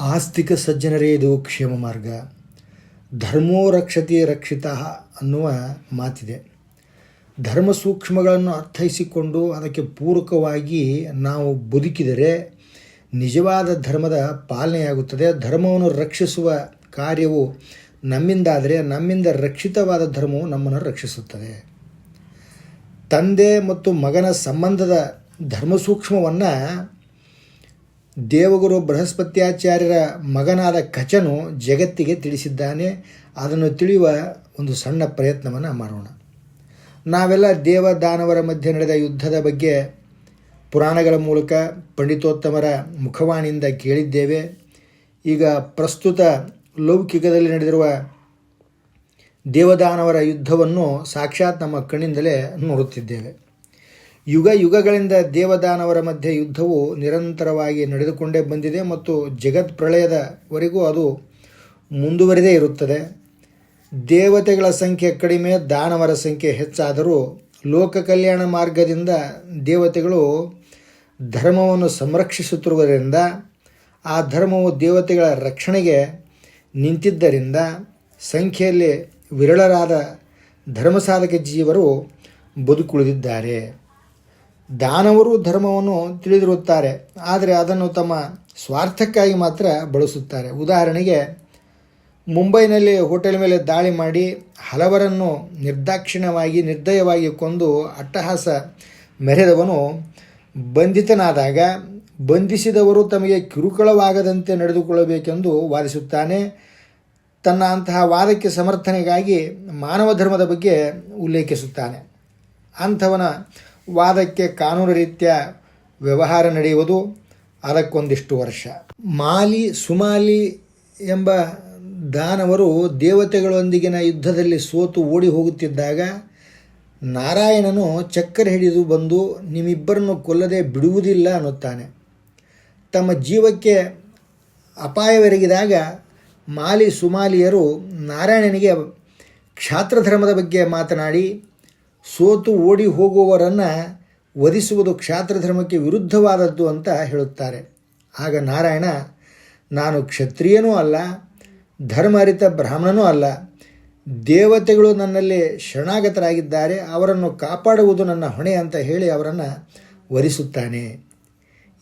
ಆಸ್ತಿಕ ಸಜ್ಜನರೇ ಇದು ಕ್ಷೇಮ ಮಾರ್ಗ. ಧರ್ಮೋ ರಕ್ಷತೆ ರಕ್ಷಿತ ಅನ್ನುವ ಮಾತಿದೆ. ಧರ್ಮ ಸೂಕ್ಷ್ಮಗಳನ್ನು ಅರ್ಥೈಸಿಕೊಂಡು ಅದಕ್ಕೆ ಪೂರಕವಾಗಿ ನಾವು ಬದುಕಿದರೆ ನಿಜವಾದ ಧರ್ಮದ ಪಾಲನೆಯಾಗುತ್ತದೆ. ಧರ್ಮವನ್ನು ರಕ್ಷಿಸುವ ಕಾರ್ಯವು ನಮ್ಮಿಂದಾದರೆ ನಮ್ಮಿಂದ ರಕ್ಷಿತವಾದ ಧರ್ಮವು ನಮ್ಮನ್ನು ರಕ್ಷಿಸುತ್ತದೆ. ತಂದೆ ಮತ್ತು ಮಗನ ಸಂಬಂಧದ ಧರ್ಮ ಸೂಕ್ಷ್ಮವನ್ನು ದೇವಗುರು ಬೃಹಸ್ಪತ್ಯಾಚಾರ್ಯರ ಮಗನಾದ ಕಚನು ಜಗತ್ತಿಗೆ ತಿಳಿಸಿದ್ದಾನೆ. ಅದನ್ನು ತಿಳಿಯುವ ಒಂದು ಸಣ್ಣ ಪ್ರಯತ್ನವನ್ನು ಮಾಡೋಣ. ನಾವೆಲ್ಲ ದೇವ ದಾನವರ ಮಧ್ಯೆ ನಡೆದ ಯುದ್ಧದ ಬಗ್ಗೆ ಪುರಾಣಗಳ ಮೂಲಕ, ಪಂಡಿತೋತ್ತಮರ ಮುಖವಾಣಿಯಿಂದ ಕೇಳಿದ್ದೇವೆ. ಈಗ ಪ್ರಸ್ತುತ ಲೌಕಿಕದಲ್ಲಿ ನಡೆದಿರುವ ದೇವದಾನವರ ಯುದ್ಧವನ್ನು ಸಾಕ್ಷಾತ್ ನಮ್ಮ ಕಣ್ಣಿಂದಲೇ ನೋಡುತ್ತಿದ್ದೇವೆ. ಯುಗ ಯುಗಗಳಿಂದ ದೇವದಾನವರ ಮಧ್ಯೆ ಯುದ್ಧವು ನಿರಂತರವಾಗಿ ನಡೆದುಕೊಂಡೇ ಬಂದಿದೆ ಮತ್ತು ಜಗತ್ ಪ್ರಳಯದವರೆಗೂ ಅದು ಮುಂದುವರಿದೇ ಇರುತ್ತದೆ. ದೇವತೆಗಳ ಸಂಖ್ಯೆ ಕಡಿಮೆ, ದಾನವರ ಸಂಖ್ಯೆ ಹೆಚ್ಚಾದರೂ ಲೋಕ ಕಲ್ಯಾಣ ಮಾರ್ಗದಿಂದ ದೇವತೆಗಳು ಧರ್ಮವನ್ನು ಸಂರಕ್ಷಿಸುತ್ತಿರುವುದರಿಂದ, ಆ ಧರ್ಮವು ದೇವತೆಗಳ ರಕ್ಷಣೆಗೆ ನಿಂತಿದ್ದರಿಂದ ಸಂಖ್ಯೆಯಲ್ಲಿ ವಿರಳರಾದ ಧರ್ಮಸಾಧಕ ಜೀವರು ಬದುಕುಳಿದಿದ್ದಾರೆ. ದಾನವರು ಧರ್ಮವನ್ನು ತಿಳಿದಿರುತ್ತಾರೆ, ಆದರೆ ಅದನ್ನು ತಮ್ಮ ಸ್ವಾರ್ಥಕ್ಕಾಗಿ ಮಾತ್ರ ಬಳಸುತ್ತಾರೆ. ಉದಾಹರಣೆಗೆ, ಮುಂಬೈನಲ್ಲಿ ಹೋಟೆಲ್ ಮೇಲೆ ದಾಳಿ ಮಾಡಿ ಹಲವರನ್ನು ನಿರ್ದಾಕ್ಷಿಣ್ಯವಾಗಿ, ನಿರ್ದಯವಾಗಿ ಕೊಂದು ಅಟ್ಟಹಾಸ ಮೆರೆದವನು ಬಂಧಿತನಾದಾಗ, ಬಂಧಿಸಿದವರು ತಮಗೆ ಕಿರುಕುಳವಾಗದಂತೆ ನಡೆದುಕೊಳ್ಳಬೇಕೆಂದು ವಾದಿಸುತ್ತಾನೆ. ತನ್ನ ಅಂತಹ ವಾದಕ್ಕೆ ಸಮರ್ಥನೆಗಾಗಿ ಮಾನವ ಧರ್ಮದ ಬಗ್ಗೆ ಉಲ್ಲೇಖಿಸುತ್ತಾನೆ. ಅಂಥವನ ವಾದಕ್ಕೆ ಕಾನೂನು ರೀತಿಯ ವ್ಯವಹಾರ ನಡೆಯುವುದು ಅದಕ್ಕೊಂದಿಷ್ಟು ವರ್ಷ. ಮಾಲಿ ಸುಮಾಲಿ ಎಂಬ ದಾನವರು ದೇವತೆಗಳೊಂದಿಗಿನ ಯುದ್ಧದಲ್ಲಿ ಸೋತು ಓಡಿ ಹೋಗುತ್ತಿದ್ದಾಗ ನಾರಾಯಣನು ಚಕ್ಕರ್ ಹಿಡಿದು ಬಂದು ನಿಮ್ಮಿಬ್ಬರನ್ನು ಕೊಲ್ಲದೆ ಬಿಡುವುದಿಲ್ಲ ಅನ್ನುತ್ತಾನೆ. ತಮ್ಮ ಜೀವಕ್ಕೆ ಅಪಾಯವೆರಗಿದಾಗ ಮಾಲಿ ಸುಮಾಲಿಯರು ನಾರಾಯಣನಿಗೆ ಕ್ಷಾತ್ರಧರ್ಮದ ಬಗ್ಗೆ ಮಾತನಾಡಿ ಸೋತು ಓಡಿ ಹೋಗುವವರನ್ನು ವಧಿಸುವುದು ಕ್ಷಾತ್ರಧರ್ಮಕ್ಕೆ ವಿರುದ್ಧವಾದದ್ದು ಅಂತ ಹೇಳುತ್ತಾರೆ. ಆಗ ನಾರಾಯಣ, ನಾನು ಕ್ಷತ್ರಿಯನೂ ಅಲ್ಲ ಧರ್ಮ ಅರಿತ ಬ್ರಾಹ್ಮಣನೂ ಅಲ್ಲ, ದೇವತೆಗಳು ನನ್ನಲ್ಲಿ ಶರಣಾಗತರಾಗಿದ್ದಾರೆ, ಅವರನ್ನು ಕಾಪಾಡುವುದು ನನ್ನ ಹೊಣೆ ಅಂತ ಹೇಳಿ ಅವರನ್ನು ವರಿಸುತ್ತಾನೆ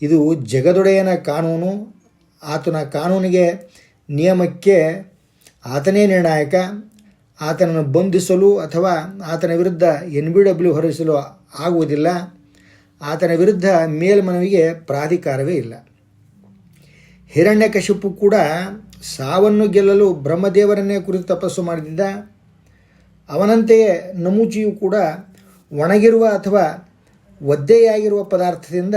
ಇದು ಜಗದೊಡೆಯನ ಕಾನೂನು, ಆತನ ಕಾನೂನಿಗೆ ನಿಯಮಕ್ಕೆ ಆತನೇ ನಿರ್ಣಾಯಕ ಆತನನ್ನು ಬಂಧಿಸಲು ಅಥವಾ ಆತನ ವಿರುದ್ಧ ಎನ್ ಬಿ ಡಬ್ಲ್ಯೂ ಹೊರಡಿಸಲು ಆಗುವುದಿಲ್ಲ. ಆತನ ವಿರುದ್ಧ ಮೇಲ್ಮನವಿಗೆ ಪ್ರಾಧಿಕಾರವೇ ಇಲ್ಲ. ಹಿರಣ್ಯಕಶಿಪು ಕೂಡ ಸಾವನ್ನು ಗೆಲ್ಲಲು ಬ್ರಹ್ಮದೇವರನ್ನೇ ಕುರಿತು ತಪಸ್ಸು ಮಾಡಿದ್ದ. ಅವನಂತೆಯೇ ನಮೂಚಿಯು ಕೂಡ ಒಣಗಿರುವ ಅಥವಾ ಒದ್ದೆಯಾಗಿರುವ ಪದಾರ್ಥದಿಂದ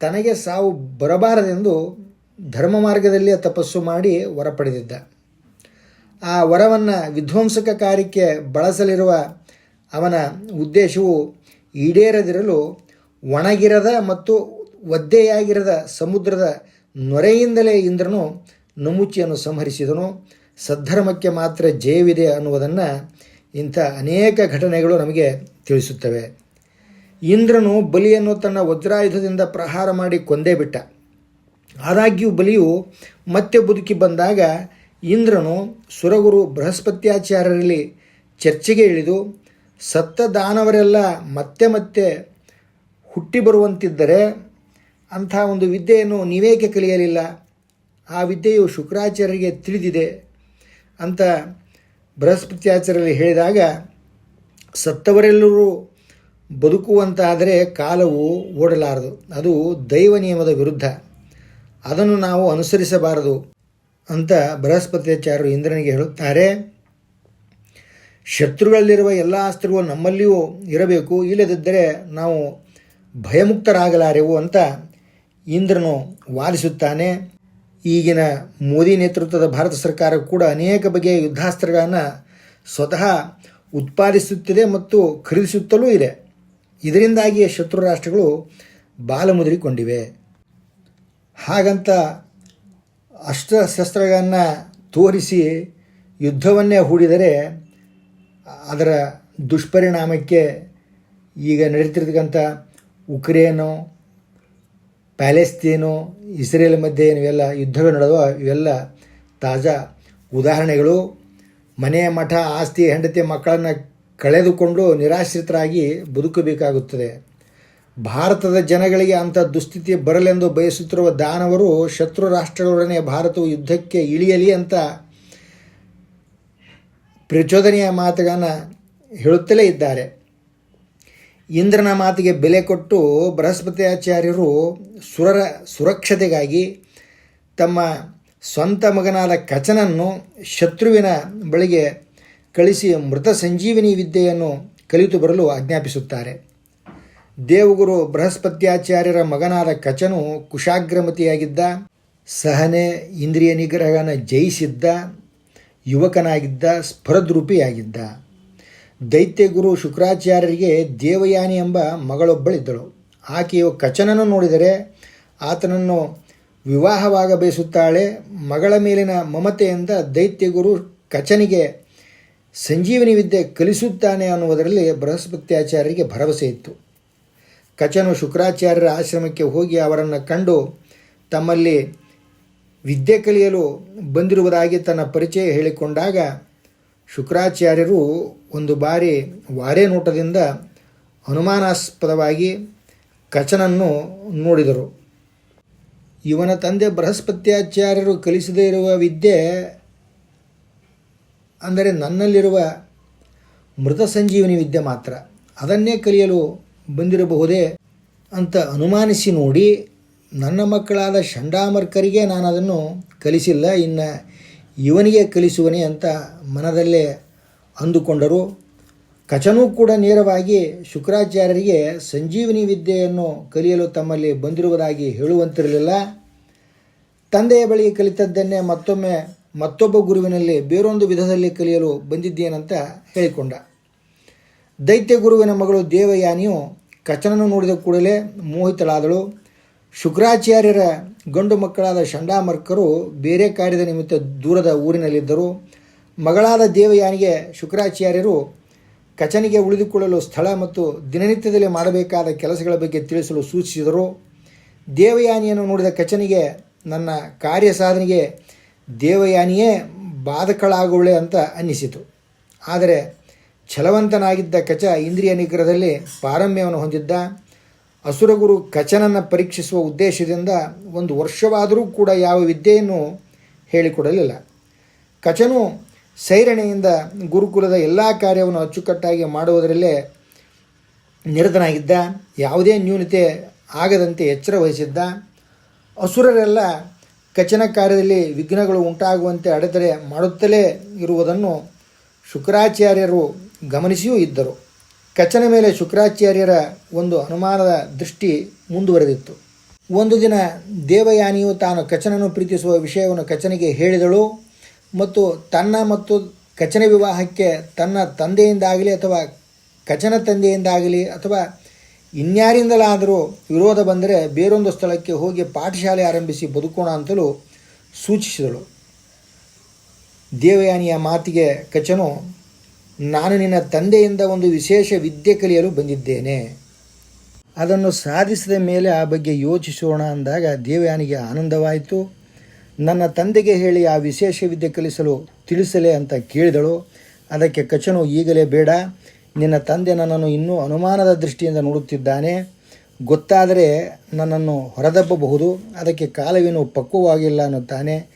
ತನಗೆ ಸಾವು ಬರಬಾರದೆಂದು ಧರ್ಮ ಮಾರ್ಗದಲ್ಲಿ ತಪಸ್ಸು ಮಾಡಿ ವರ ಪಡೆದಿದ್ದ ಆ ವರವನ್ನು ವಿಧ್ವಂಸಕ ಕಾರ್ಯಕ್ಕೆ ಬಳಸಲಿರುವ ಅವನ ಉದ್ದೇಶವು ಈಡೇರದಿರಲು ಒಣಗಿರದ ಮತ್ತು ಒದ್ದೆಯಾಗಿರದ ಸಮುದ್ರದ ನೊರೆಯಿಂದಲೇ ಇಂದ್ರನು ನಮುಚಿಯನ್ನು ಸಂಹರಿಸಿದನು. ಸದ್ಧರ್ಮಕ್ಕೆ ಮಾತ್ರ ಜಯವಿದೆ ಅನ್ನುವುದನ್ನು ಇಂಥ ಅನೇಕ ಘಟನೆಗಳು ನಮಗೆ ತಿಳಿಸುತ್ತವೆ. ಇಂದ್ರನು ಬಲಿಯನ್ನು ತನ್ನ ವಜ್ರಾಯುಧದಿಂದ ಪ್ರಹಾರ ಮಾಡಿ ಕೊಂದೇ ಬಿಟ್ಟ. ಆದಾಗ್ಯೂ ಬಲಿಯು ಮತ್ತೆ ಬದುಕಿ ಬಂದಾಗ ಇಂದ್ರನು ಸುರಗುರು ಬೃಹಸ್ಪತ್ಯಾಚಾರ್ಯರಲ್ಲಿ ಚರ್ಚೆಗೆ ಇಳಿದು ಸತ್ತ ದಾನವರೆಲ್ಲ ಮತ್ತೆ ಮತ್ತೆ ಹುಟ್ಟಿ ಬರುವಂತಿದ್ದರೆ ಅಂಥ ಒಂದು ವಿದ್ಯೆಯನ್ನು ನೀವೇಕೆ ಕಲಿಯಲಿಲ್ಲ? ಆ ವಿದ್ಯೆಯು ಶುಕ್ರಾಚಾರ್ಯರಿಗೆ ತಿಳಿದಿದೆ ಅಂತ ಬೃಹಸ್ಪತ್ಯಾಚಾರ್ಯರಲ್ಲಿ ಹೇಳಿದಾಗ, ಸತ್ತವರೆಲ್ಲರೂ ಬದುಕುವಂತಾದರೆ ಕಾಲವು ಓಡಲಾರದು. ಅದು ದೈವ ನಿಯಮದ ವಿರುದ್ಧ. ಅದನ್ನು ನಾವು ಅನುಸರಿಸಬಾರದು. ಅಂತ ಬೃಹಸ್ಪತ್ಯಾಚಾರ್ಯರು ಇಂದ್ರನಿಗೆ ಹೇಳುತ್ತಾರೆ, ಶತ್ರುಗಳಲ್ಲಿರುವ ಎಲ್ಲ ಅಸ್ತ್ರಗಳು ನಮ್ಮಲ್ಲಿಯೂ ಇರಬೇಕು. ಇಲ್ಲದಿದ್ದರೆ ನಾವು ಭಯಮುಕ್ತರಾಗಲಾರೆವು ಅಂತ ಇಂದ್ರನು ವಾದಿಸುತ್ತಾನೆ. ಈಗಿನ ಮೋದಿ ನೇತೃತ್ವದ ಭಾರತ ಸರ್ಕಾರ ಕೂಡ ಅನೇಕ ಬಗೆಯ ಯುದ್ಧಾಸ್ತ್ರಗಳನ್ನು ಸ್ವತಃ ಉತ್ಪಾದಿಸುತ್ತಿದೆ ಮತ್ತು ಖರೀದಿಸುತ್ತಲೂ ಇದೆ. ಇದರಿಂದಾಗಿಯೇ ಶತ್ರು ರಾಷ್ಟ್ರಗಳು ಬಾಲಮುದ್ರಿಕೊಂಡಿವೆ ಹಾಗಂತ ಅಸ್ತ್ರಶಸ್ತ್ರಗಳನ್ನು ತೋರಿಸಿ ಯುದ್ಧವನ್ನೇ ಹೂಡಿದರೆ ಅದರ ದುಷ್ಪರಿಣಾಮಕ್ಕೆ ಈಗ ನಡೀತಿರ್ತಕ್ಕಂಥ ಉಕ್ರೇನು, ಪ್ಯಾಲೆಸ್ತೀನು, ಇಸ್ರೇಲ್ ಮಧ್ಯೆ ಇವೆಲ್ಲ ಯುದ್ಧಗಳು ನಡೆದವ ಇವೆಲ್ಲ ತಾಜಾ ಉದಾಹರಣೆಗಳು. ಮನೆ ಮಠ, ಆಸ್ತಿ, ಹೆಂಡತಿ, ಮಕ್ಕಳನ್ನು ಕಳೆದುಕೊಂಡು ನಿರಾಶ್ರಿತರಾಗಿ ಬದುಕಬೇಕಾಗುತ್ತದೆ. ಭಾರತದ ಜನಗಳಿಗೆ ಅಂಥ ದುಸ್ಥಿತಿ ಬರಲೆಂದು ಬಯಸುತ್ತಿರುವ ದಾನವರು ಶತ್ರು ರಾಷ್ಟ್ರಗಳೊಡನೆ ಭಾರತವು ಯುದ್ಧಕ್ಕೆ ಇಳಿಯಲಿ ಅಂತ ಪ್ರಚೋದನೆಯ ಮಾತುಗಳನ್ನು ಹೇಳುತ್ತಲೇ ಇದ್ದಾರೆ. ಇಂದ್ರನ ಮಾತಿಗೆ ಬೆಲೆ ಕೊಟ್ಟು ಬೃಹಸ್ಪತ್ಯಾಚಾರ್ಯರು ಸುರರ ಸುರಕ್ಷತೆಗಾಗಿ ತಮ್ಮ ಸ್ವಂತ ಮಗನಾದ ಕಚನನ್ನು ಶತ್ರುವಿನ ಬಳಿಗೆ ಕಳಿಸಿ ಮೃತ ಸಂಜೀವಿನಿ ವಿದ್ಯೆಯನ್ನು ಕಲಿತು ಬರಲು ಆಜ್ಞಾಪಿಸುತ್ತಾರೆ. ದೇವಗುರು ಬೃಹಸ್ಪತ್ಯಾಚಾರ್ಯರ ಮಗನಾದ ಕಚನು ಕುಶಾಗ್ರಮತಿಯಾಗಿದ್ದ, ಸಹನೆ ಇಂದ್ರಿಯ ನಿಗ್ರಹನ ಜಯಿಸಿದ್ದ, ಯುವಕನಾಗಿದ್ದ, ಸ್ಫುರದ್ರೂಪಿಯಾಗಿದ್ದ. ದೈತ್ಯಗುರು ಶುಕ್ರಾಚಾರ್ಯರಿಗೆ ದೇವಯಾನಿ ಎಂಬ ಮಗಳೊಬ್ಬಳಿದ್ದಳು. ಆಕೆಯು ಕಚನನ್ನು ನೋಡಿದರೆ ಆತನನ್ನು ವಿವಾಹವಾಗ ಬಯಸುತ್ತಾಳೆ ಮಗಳ ಮೇಲಿನ ಮಮತೆಯಿಂದ ದೈತ್ಯಗುರು ಕಚನಿಗೆ, ಸಂಜೀವನಿ ವಿದ್ಯೆ ಕಲಿಸುತ್ತಾನೆ ಅನ್ನುವುದರಲ್ಲಿ ಬೃಹಸ್ಪತ್ಯಾಚಾರ್ಯರಿಗೆ ಭರವಸೆ ಇತ್ತು. ಕಚನು ಶುಕ್ರಾಚಾರ್ಯರ ಆಶ್ರಮಕ್ಕೆ ಹೋಗಿ ಅವರನ್ನು ಕಂಡು ತಮ್ಮಲ್ಲಿ ವಿದ್ಯೆ ಕಲಿಯಲು ಬಂದಿರುವುದಾಗಿ ತನ್ನ ಪರಿಚಯ ಹೇಳಿಕೊಂಡಾಗ ಶುಕ್ರಾಚಾರ್ಯರು ಒಂದು ಬಾರಿ ವಾರೆ ನೋಟದಿಂದ ಅನುಮಾನಾಸ್ಪದವಾಗಿ ಕಚನನ್ನು ನೋಡಿದರು. ಇವನ ತಂದೆ ಬೃಹಸ್ಪತ್ಯಾಚಾರ್ಯರು ಕಲಿಸದೇ ಇರುವ ವಿದ್ಯೆ ಅಂದರೆ ನನ್ನಲ್ಲಿರುವ ಮೃತ ಸಂಜೀವನಿ ವಿದ್ಯೆ ಮಾತ್ರ. ಅದನ್ನೇ ಕಲಿಯಲು ಬಂದಿರಬಹುದೇ ಅಂತ ಅನುಮಾನಿಸಿ ನೋಡಿ ನನ್ನ ಮಕ್ಕಳಾದ ಷಂಡಾಮರ್ಕರಿಗೆ ನಾನು ಅದನ್ನು ಕಲಿಸಿಲ್ಲ, ಇನ್ನು ಇವನಿಗೆ ಕಲಿಸುವನೇ ಅಂತ ಮನದಲ್ಲೇ ಅಂದುಕೊಂಡರು. ಕಚನೂ ಕೂಡ ನೇರವಾಗಿ ಶುಕ್ರಾಚಾರ್ಯರಿಗೆ ಸಂಜೀವಿನಿ ವಿದ್ಯೆಯನ್ನು ಕಲಿಯಲು ತಮ್ಮಲ್ಲಿ ಬಂದಿರುವುದಾಗಿ ಹೇಳುವಂತಿರಲಿಲ್ಲ. ತಂದೆಯ ಬಳಿ ಕಲಿತದ್ದನ್ನೇ ಮತ್ತೊಮ್ಮೆ ಮತ್ತೊಬ್ಬ ಗುರುವಿನಲ್ಲಿ ಬೇರೊಂದು ವಿಧದಲ್ಲಿ ಕಲಿಯಲು ಬಂದಿದ್ದೇನಂತ ಹೇಳಿಕೊಂಡ. ದೈತ್ಯ ಗುರುವಿನ ಮಗಳು ದೇವಯಾನಿಯು ಕಚನನ್ನು ನೋಡಿದ ಕೂಡಲೇ ಮೋಹಿತಳಾದಳು. ಶುಕ್ರಾಚಾರ್ಯರ ಗಂಡು ಮಕ್ಕಳಾದ ಶಂಡಾಮರ್ಕರು ಬೇರೆ ಕಾರ್ಯದ ನಿಮಿತ್ತ ದೂರದ ಊರಿನಲ್ಲಿದ್ದರು. ಮಗಳಾದ ದೇವಯಾನಿಗೆ ಶುಕ್ರಾಚಾರ್ಯರು ಕಚನಿಗೆ ಉಳಿದುಕೊಳ್ಳಲು ಸ್ಥಳ ಮತ್ತು ದಿನನಿತ್ಯದಲ್ಲಿ ಮಾಡಬೇಕಾದ ಕೆಲಸಗಳ ಬಗ್ಗೆ ತಿಳಿಸಲು ಸೂಚಿಸಿದರು. ದೇವಯಾನಿಯನ್ನು ನೋಡಿದ ಕಚನಿಗೆ, ನನ್ನ ಕಾರ್ಯ ಸಾಧನೆಗೆ ದೇವಯಾನಿಯೇ ಬಾಧಕಳಾಗುವಳೆ ಅಂತ ಅನ್ನಿಸಿತು. ಆದರೆ ಛಲವಂತನಾಗಿದ್ದ ಕಚ ಇಂದ್ರಿಯ ನಿಗ್ರಹದಲ್ಲಿ ಪಾರಮ್ಯವನ್ನು ಹೊಂದಿದ್ದ ಅಸುರಗುರು ಕಚನನ್ನು ಪರೀಕ್ಷಿಸುವ ಉದ್ದೇಶದಿಂದ ಒಂದು ವರ್ಷವಾದರೂ ಕೂಡ ಯಾವ ವಿದ್ಯೆಯನ್ನು ಹೇಳಿಕೊಡಲಿಲ್ಲ. ಕಚನು ಸೈರಣೆಯಿಂದ ಗುರುಕುಲದ ಎಲ್ಲ ಕಾರ್ಯವನ್ನು ಅಚ್ಚುಕಟ್ಟಾಗಿ ಮಾಡುವುದರಲ್ಲೇ ನಿರತನಾಗಿದ್ದ, ಯಾವುದೇ ನ್ಯೂನತೆ ಆಗದಂತೆ ಎಚ್ಚರ ವಹಿಸಿದ್ದ. ಅಸುರರೆಲ್ಲ ಕಚನ ಕಾರ್ಯದಲ್ಲಿ ವಿಘ್ನಗಳು ಉಂಟಾಗುವಂತೆ ಅಡೆತಡೆ ಮಾಡುತ್ತಲೇ ಇರುವುದನ್ನು ಶುಕ್ರಾಚಾರ್ಯರು ಗಮನಿಸಿಯೂ ಇದ್ದರು. ಕಚನ ಮೇಲೆ ಶುಕ್ರಾಚಾರ್ಯರ ಒಂದು ಅನುಮಾನದ ದೃಷ್ಟಿ ಮುಂದುವರೆದಿತ್ತು. ಒಂದು ದಿನ ದೇವಯಾನಿಯು ತಾನು ಕಚನನ್ನು ಪ್ರೀತಿಸುವ ವಿಷಯವನ್ನು ಕಚನಿಗೆ ಹೇಳಿದಳು ಮತ್ತು ತನ್ನ ಮತ್ತು ಕಚನ ವಿವಾಹಕ್ಕೆ ತನ್ನ ತಂದೆಯಿಂದಾಗಲಿ ಅಥವಾ ಕಚನ ತಂದೆಯಿಂದಾಗಲಿ ಅಥವಾ ಇನ್ಯಾರಿಂದಲಾದರೂ ವಿರೋಧ ಬಂದರೆ ಬೇರೊಂದು ಸ್ಥಳಕ್ಕೆ ಹೋಗಿ ಪಾಠಶಾಲೆ ಆರಂಭಿಸಿ ಬದುಕೋಣ ಅಂತಲೂ ಸೂಚಿಸಿದಳು. ದೇವಯಾನಿಯ ಮಾತಿಗೆ ಕಚನು ನಾನು ನಿನ್ನ ತಂದೆಯಿಂದ ಒಂದು ವಿಶೇಷ ವಿದ್ಯೆ ಕಲಿಯಲು ಬಂದಿದ್ದೇನೆ. ಅದನ್ನು ಸಾಧಿಸಿದ ಮೇಲೆ ಆ ಬಗ್ಗೆ ಯೋಚಿಸೋಣ ಅಂದಾಗ ದೇವಯಾನಿಗೆ ಆನಂದವಾಯಿತು. ನನ್ನ ತಂದೆಗೆ ಹೇಳಿ ಆ ವಿಶೇಷ ವಿದ್ಯೆ ಕಲಿಸಲು ತಿಳಿಸಲೇ ಅಂತ ಕೇಳಿದಳು. ಅದಕ್ಕೆ ಕಚನು, ಈಗಲೇ ಬೇಡ. ನಿನ್ನ ತಂದೆ ನನ್ನನ್ನು ಇನ್ನೂ ಅನುಮಾನದ ದೃಷ್ಟಿಯಿಂದ ನೋಡುತ್ತಿದ್ದಾನೆ. ಗೊತ್ತಾದರೆ ನನ್ನನ್ನು ಹೊರದಬ್ಬಬಹುದು. ಅದಕ್ಕೆ ಕಾಲವೇನು ಪಕ್ವವಾಗಿಲ್ಲ ಅನ್ನುತ್ತಾನೆ.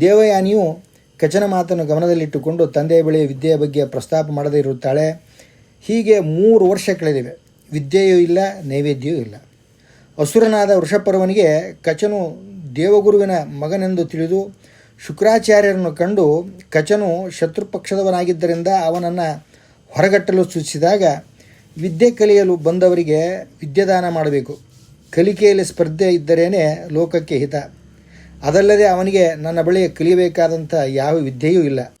ದೇವಯಾನಿಯು ಕಚನ ಮಾತನ್ನು ಗಮನದಲ್ಲಿಟ್ಟುಕೊಂಡು ತಂದೆಯ ಬಳಿ ವಿದ್ಯೆಯ ಬಗ್ಗೆ ಪ್ರಸ್ತಾಪ ಮಾಡದೇ ಇರುತ್ತಾಳೆ. ಹೀಗೆ ಮೂರು ವರ್ಷ ಕಳೆದಿವೆ ವಿದ್ಯೆಯೂ ಇಲ್ಲ ನೈವೇದ್ಯವೂ ಇಲ್ಲ. ಅಸುರನಾದ ವೃಷಪರ್ವನಿಗೆ ಕಚನು ದೇವಗುರುವಿನ ಮಗನೆಂದು ತಿಳಿದು ಶುಕ್ರಾಚಾರ್ಯರನ್ನು ಕಂಡು ಕಚನು ಶತ್ರುಪಕ್ಷದವನಾಗಿದ್ದರಿಂದ ಅವನನ್ನು ಹೊರಗಟ್ಟಲು ಸೂಚಿಸಿದಾಗ, ವಿದ್ಯೆ ಕಲಿಯಲು ಬಂದವರಿಗೆ ವಿದ್ಯಾದಾನ ಮಾಡಬೇಕು. ಕಲಿಕೆಯಲ್ಲಿ ಸ್ಪರ್ಧೆ ಇದ್ದರೇನೆ ಲೋಕಕ್ಕೆ ಹಿತ. ಅದಲ್ಲದೆ ಅವನಿಗೆ ನನ್ನ ಬಳಿ ಕಲಿಯಬೇಕಾದಂಥ ಯಾವ ವಿದ್ಯೆಯೂ ಇಲ್ಲ.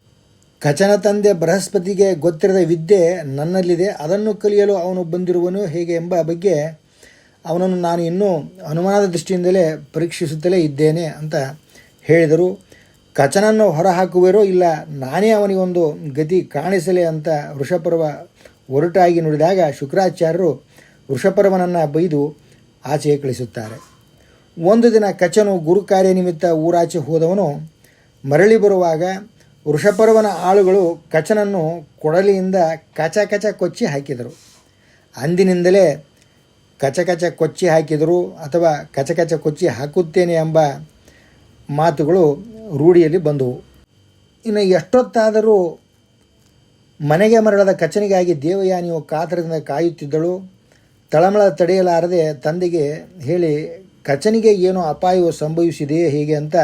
ಖಚನ ತಂದೆ ಬೃಹಸ್ಪತಿಗೆ ಗೊತ್ತಿರದ ವಿದ್ಯೆ ನನ್ನಲ್ಲಿದೆ. ಅದನ್ನು ಕಲಿಯಲು ಅವನು ಬಂದಿರುವನು ಹೇಗೆ ಎಂಬ ಬಗ್ಗೆ ಅವನನ್ನು ನಾನು ಇನ್ನೂ ಅನುಮಾನದ ದೃಷ್ಟಿಯಿಂದಲೇ ಪರೀಕ್ಷಿಸುತ್ತಲೇ ಇದ್ದೇನೆ ಅಂತ ಹೇಳಿದರು. ಕಚನನ್ನು ಹೊರಹಾಕುವರೋ ಇಲ್ಲ, ನಾನೇ ಅವನಿಗೊಂದು ಗತಿ ಕಾಣಿಸಲೇ ಅಂತ ವೃಷಪರ್ವ ಒರಟಾಗಿ ನುಡಿದಾಗ ಶುಕ್ರಾಚಾರ್ಯರು ವೃಷಪರ್ವನನ್ನು ಬೈದು ಆಚೆಗೆ ಕಳಿಸುತ್ತಾರೆ. ಒಂದು ದಿನ ಕಚನು ಗುರು ಕಾರ್ಯ ನಿಮಿತ್ತ ಊರಾಚೆ ಹೋದವನು ಮರಳಿ ಬರುವಾಗ ವೃಷಪರ್ವನ ಆಳುಗಳು ಕಚನನ್ನು ಕೊಡಲಿಯಿಂದ ಕಚ ಕಚ ಕೊಚ್ಚಿ ಹಾಕಿದರು. ಅಂದಿನಿಂದಲೇ ಕಚ ಕಚ ಕೊಚ್ಚಿ ಹಾಕಿದರು ಅಥವಾ ಕಚ ಕಚ ಕೊಚ್ಚಿ ಹಾಕುತ್ತೇನೆ ಎಂಬ ಮಾತುಗಳು ರೂಢಿಯಲ್ಲಿ ಬಂದವು. ಇನ್ನು ಎಷ್ಟೊತ್ತಾದರೂ ಮನೆಗೆ ಮರಳದ ಕಚನಿಗಾಗಿ ದೇವಯಾನಿಯು ಕಾತರದಿಂದ ಕಾಯುತ್ತಿದ್ದಳು. ತಳಮಳ ತಡೆಯಲಾರದೆ ತಂದೆಗೆ ಹೇಳಿ ಕಚನಿಗೆ ಏನೋ ಅಪಾಯವು ಸಂಭವಿಸಿದೆಯೇ ಹೇಗೆ ಅಂತ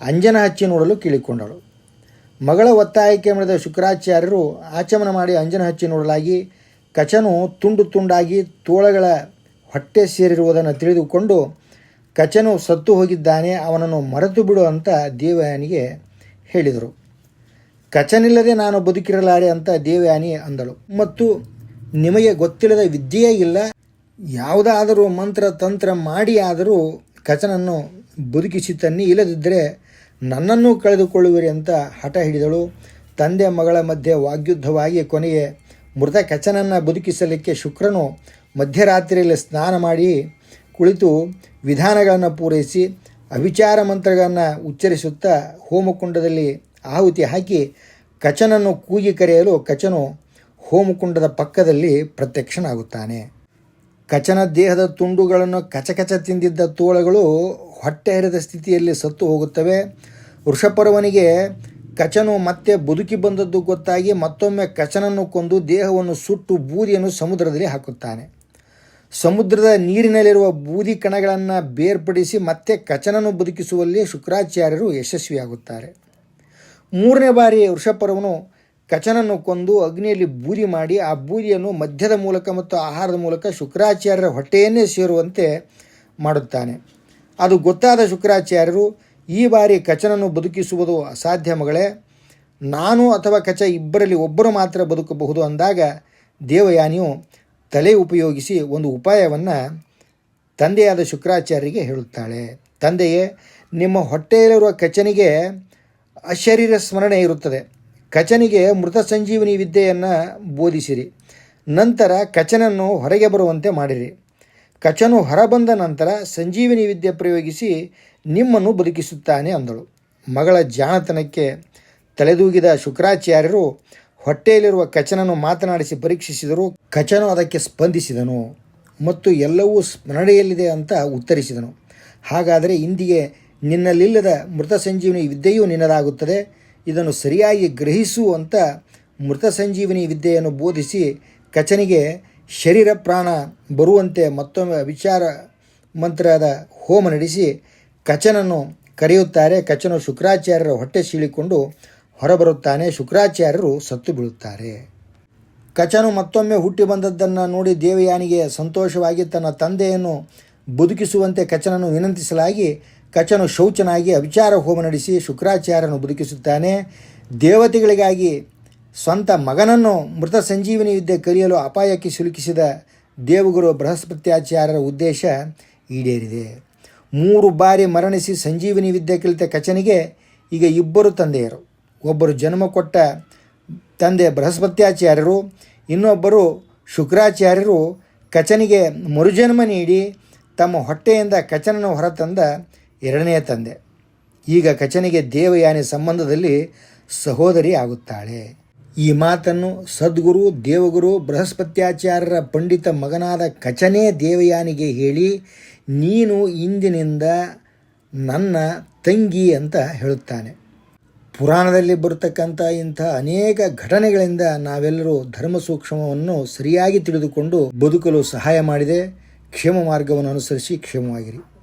ಅಂಜನ ಹಚ್ಚಿ ನೋಡಲು ಕೇಳಿಕೊಂಡಳು. ಮಗಳ ಒತ್ತಾಯಕ್ಕೆ ಮಾಡಿದ ಶುಕ್ರಾಚಾರ್ಯರು ಆಚಮನ ಮಾಡಿ ಅಂಜನ ಹಚ್ಚಿ ನೋಡಲಾಗಿ ಕಚನು ತುಂಡು ತುಂಡಾಗಿ ತೋಳಗಳ ಹೊಟ್ಟೆ ಸೇರಿರುವುದನ್ನು ತಿಳಿದುಕೊಂಡು ಕಚನು ಸತ್ತು ಹೋಗಿದ್ದಾನೆ, ಅವನನ್ನು ಮರೆತು ಬಿಡು ಅಂತ ದೇವಯಾನಿಗೆ ಹೇಳಿದರು. ಕಚನಿಲ್ಲದೆ ನಾನು ಬದುಕಿರಲಾರೆ ಅಂತ ದೇವಯಾನಿ ಅಂದಳು. ಮತ್ತು ನಿಮಗೆ ಗೊತ್ತಿಲ್ಲದ ವಿದ್ಯೆಯೇ ಇಲ್ಲ. ಯಾವುದಾದರೂ ಮಂತ್ರ, ತಂತ್ರ ಮಾಡಿ ಆದರೂ ಕಚನನ್ನು ಬದುಕಿಸಿ ತನ್ನಿ ಇಲ್ಲದಿದ್ದರೆ ನನ್ನನ್ನು ಕಳೆದುಕೊಳ್ಳುವಿರಿ ಅಂತ ಹಠ ಹಿಡಿದಳು. ತಂದೆ ಮಗಳ ಮಧ್ಯೆ ವಾಗ್ಯುದ್ಧವಾಗಿ ಕೊನೆಗೆ ಮೃತ ಕಚನನ್ನು ಬದುಕಿಸಲಿಕ್ಕೆ ಶುಕ್ರನು ಮಧ್ಯರಾತ್ರಿಯಲ್ಲಿ ಸ್ನಾನ ಮಾಡಿ ಕುಳಿತು ವಿಧಾನಗಳನ್ನು ಪೂರೈಸಿ ಅವಿಚಾರ ಮಂತ್ರಗಳನ್ನು ಉಚ್ಚರಿಸುತ್ತಾ ಹೋಮಕುಂಡದಲ್ಲಿ ಆಹುತಿ ಹಾಕಿ ಕಚನನ್ನು ಕೂಗಿ ಕರೆಯಲು ಕಚನು ಹೋಮಕುಂಡದ ಪಕ್ಕದಲ್ಲಿ ಪ್ರತ್ಯಕ್ಷನಾಗುತ್ತಾನೆ. ಕಚನ ದೇಹದ ತುಂಡುಗಳನ್ನು ಕಚಕಚ ತಿಂದಿದ್ದ ತೋಳಗಳು ಹೊಟ್ಟೆ ಹರಿದ ಸ್ಥಿತಿಯಲ್ಲಿ ಸತ್ತು ಹೋಗುತ್ತವೆ. ವೃಷಪರ್ವನಿಗೆ ಕಚನು ಮತ್ತೆ ಬದುಕಿ ಬಂದದ್ದು ಗೊತ್ತಾಗಿ ಮತ್ತೊಮ್ಮೆ ಕಚನನ್ನು ಕೊಂದು ದೇಹವನ್ನು ಸುಟ್ಟು ಬೂದಿಯನ್ನು ಸಮುದ್ರದಲ್ಲಿ ಹಾಕುತ್ತಾನೆ. ಸಮುದ್ರದ ನೀರಿನಲ್ಲಿರುವ ಬೂದಿ ಕಣಗಳನ್ನು ಬೇರ್ಪಡಿಸಿ ಮತ್ತೆ ಕಚನನ್ನು ಬದುಕಿಸುವಲ್ಲಿ ಶುಕ್ರಾಚಾರ್ಯರು ಯಶಸ್ವಿಯಾಗುತ್ತಾರೆ. ಮೂರನೇ ಬಾರಿ ವೃಷಪರ್ವನು ಕಚನನ್ನು ಕೊಂದು ಅಗ್ನಿಯಲ್ಲಿ ಬೂರಿ ಮಾಡಿ ಆ ಬೂರಿಯನ್ನು ಮಧ್ಯದ ಮೂಲಕ ಮತ್ತು ಆಹಾರದ ಮೂಲಕ ಶುಕ್ರಾಚಾರ್ಯರ ಹೊಟ್ಟೆಯನ್ನೇ ಸೇರುವಂತೆ ಮಾಡುತ್ತಾನೆ. ಅದು ಗೊತ್ತಾದ ಶುಕ್ರಾಚಾರ್ಯರು, ಈ ಬಾರಿ ಕಚನನ್ನು ಬದುಕಿಸುವುದು ಅಸಾಧ್ಯ ಮಗಳೇ. ನಾನು ಅಥವಾ ಕಚ ಇಬ್ಬರಲ್ಲಿ ಒಬ್ಬರು ಮಾತ್ರ ಬದುಕಬಹುದು ಅಂದಾಗ ದೇವಯಾನಿಯು ತಲೆ ಉಪಯೋಗಿಸಿ ಒಂದು ಉಪಾಯವನ್ನು ತಂದೆಯಾದ ಶುಕ್ರಾಚಾರ್ಯರಿಗೆ ಹೇಳುತ್ತಾಳೆ. ತಂದೆಯೇ, ನಿಮ್ಮ ಹೊಟ್ಟೆಯಲ್ಲಿರುವ ಕಚನಿಗೆ ಅಶರೀರ ಸ್ಮರಣೆ ಇರುತ್ತದೆ. ಕಚನಿಗೆ ಮೃತ ಸಂಜೀವಿನಿ ವಿದ್ಯೆಯನ್ನು ಬೋಧಿಸಿರಿ. ನಂತರ ಕಚನನ್ನು ಹೊರಗೆ ಬರುವಂತೆ ಮಾಡಿರಿ. ಕಚನು ಹೊರಬಂದ ನಂತರ ಸಂಜೀವಿನಿ ವಿದ್ಯೆ ಪ್ರಯೋಗಿಸಿ ನಿಮ್ಮನ್ನು ಬದುಕಿಸುತ್ತಾನೆ ಅಂದಳು. ಮಗಳ ಜಾಣತನಕ್ಕೆ ತಲೆದೂಗಿದ ಶುಕ್ರಾಚಾರ್ಯರು ಹೊಟ್ಟೆಯಲ್ಲಿರುವ ಕಚನನ್ನು ಮಾತನಾಡಿಸಿ ಪರೀಕ್ಷಿಸಿದರು. ಕಚನು ಅದಕ್ಕೆ ಸ್ಪಂದಿಸಿದನು ಮತ್ತು ಎಲ್ಲವೂ ಸ್ಮರಣೆಯಲ್ಲಿದೆ ಅಂತ ಉತ್ತರಿಸಿದನು. ಹಾಗಾದರೆ ಇಂದಿಗೆ ನಿನ್ನಲ್ಲಿಲ್ಲದ ಮೃತ ಸಂಜೀವಿನಿ ವಿದ್ಯೆಯೂ ನಿನ್ನದಾಗುತ್ತದೆ. ಇದನ್ನು ಸರಿಯಾಗಿ ಗ್ರಹಿಸು ಅಂತ ಮೃತ ಸಂಜೀವಿನಿ ವಿದ್ಯೆಯನ್ನು ಬೋಧಿಸಿ ಕಚನಿಗೆ ಶರೀರ ಪ್ರಾಣ ಬರುವಂತೆ ಮತ್ತೊಮ್ಮೆ ವಿಚಾರ ಮಂತ್ರದ ಹೋಮ ನಡೆಸಿ ಕಚನನ್ನು ಕರೆಯುತ್ತಾರೆ. ಕಚನು ಶುಕ್ರಾಚಾರ್ಯರ ಹೊಟ್ಟೆ ಸೀಳಿಕೊಂಡು ಹೊರಬರುತ್ತಾನೆ. ಶುಕ್ರಾಚಾರ್ಯರು ಸತ್ತು ಬೀಳುತ್ತಾರೆ. ಕಚನು ಮತ್ತೊಮ್ಮೆ ಹುಟ್ಟಿ ಬಂದದ್ದನ್ನು ನೋಡಿ ದೇವಯಾನಿಗೆ ಸಂತೋಷವಾಗಿ ತನ್ನ ತಂದೆಯನ್ನು ಬದುಕಿಸುವಂತೆ ಕಚನನ್ನು ವಿನಂತಿಸಲಾಗಿ ಕಚನು ಶೌಚನಾಗಿ ಅವಿಚಾರ ಹೋಮ ನಡೆಸಿ ಶುಕ್ರಾಚಾರ್ಯನು ಬದುಕಿಸುತ್ತಾನೆ. ದೇವತೆಗಳಿಗಾಗಿ ಸ್ವಂತ ಮಗನನ್ನು ಮೃತ ಸಂಜೀವಿನಿ ಯುದ್ಧ ಕಲಿಯಲು ಅಪಾಯಕ್ಕೆ ಸಿಲುಕಿಸಿದ ದೇವಗುರು ಬೃಹಸ್ಪತ್ಯಾಚಾರ್ಯರ ಉದ್ದೇಶ ಈಡೇರಿದೆ. ಮೂರು ಬಾರಿ ಮರಣಿಸಿ ಸಂಜೀವಿನಿ ವಿದ್ಯೆ ಕಲಿತ ಕಚನಿಗೆ ಈಗ ಇಬ್ಬರು ತಂದೆಯರು. ಒಬ್ಬರು ಜನ್ಮ ಕೊಟ್ಟ ತಂದೆ ಬೃಹಸ್ಪತ್ಯಾಚಾರ್ಯರು, ಇನ್ನೊಬ್ಬರು ಶುಕ್ರಾಚಾರ್ಯರು ಕಚನಿಗೆ ಮರುಜನ್ಮ ನೀಡಿ ತಮ್ಮ ಹೊಟ್ಟೆಯಿಂದ ಕಚನನ್ನು ಹೊರತಂದ ಎರಡನೆಯ ತಂದೆ. ಈಗ ಕಚನಿಗೆ ದೇವಯಾನಿ ಸಂಬಂಧದಲ್ಲಿ ಸಹೋದರಿ ಆಗುತ್ತಾಳೆ. ಈ ಮಾತನ್ನು ಸದ್ಗುರು, ದೇವಗುರು, ಬೃಹಸ್ಪತ್ಯಾಚಾರ್ಯರ ಪಂಡಿತ ಮಗನಾದ ಕಚನೇ ದೇವಯಾನಿಗೆ ಹೇಳಿ, ನೀನು ಇಂದಿನಿಂದ ನನ್ನ ತಂಗಿ ಅಂತ ಹೇಳುತ್ತಾನೆ. ಪುರಾಣದಲ್ಲಿ ಬರತಕ್ಕಂಥ ಇಂಥ ಅನೇಕ ಘಟನೆಗಳಿಂದ ನಾವೆಲ್ಲರೂ ಧರ್ಮ ಸೂಕ್ಷ್ಮವನ್ನು ಸರಿಯಾಗಿ ತಿಳಿದುಕೊಂಡು ಬದುಕಲು ಸಹಾಯ ಮಾಡಿದೆ. ಕ್ಷೇಮ ಮಾರ್ಗವನ್ನು ಅನುಸರಿಸಿ ಕ್ಷೇಮವಾಗಿರಿ.